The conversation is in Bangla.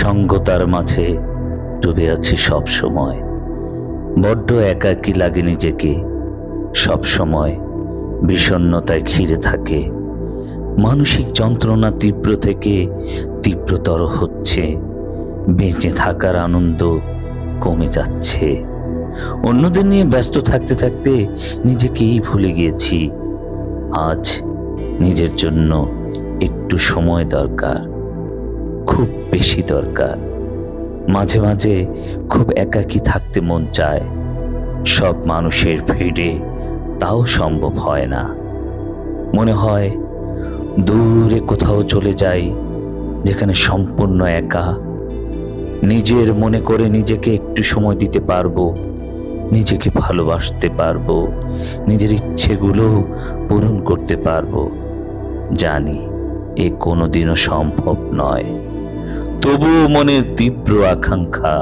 নিঃসঙ্গতার মাঝে ডুবে আছি সব সময়। বড্ড একাকী লাগে নিজেকে। সব সময় বিষণ্ণতায় ঘিরে থাকে। মানসিক যন্ত্রণা তীব্র থেকে তীব্রতর হচ্ছে। বেঁচে থাকার আনন্দ কমে যাচ্ছে। অন্যদের নিয়ে ব্যস্ত থাকতে থাকতে নিজেকেই ভুলে গিয়েছি। আজ নিজের জন্য একটু সময় দরকার। খুব বেশি দরকার। মাঝে মাঝে খুব একাকী থাকতে মন চায়। সব মানুষের ভিড়ে তাও সম্ভব হয় না। মনে হয় দূরে কোথাও চলে যাই, যেখানে সম্পূর্ণ একা। নিজের মনে করে নিজেকে একটু সময় দিতে পারব, নিজেকে ভালোবাসতে পারব, নিজের ইচ্ছেগুলো পূরণ করতে পারব। জানি এ কোনোদিনও সম্ভব নয়। তবুও মনের তীব্র আকাঙ্ক্ষা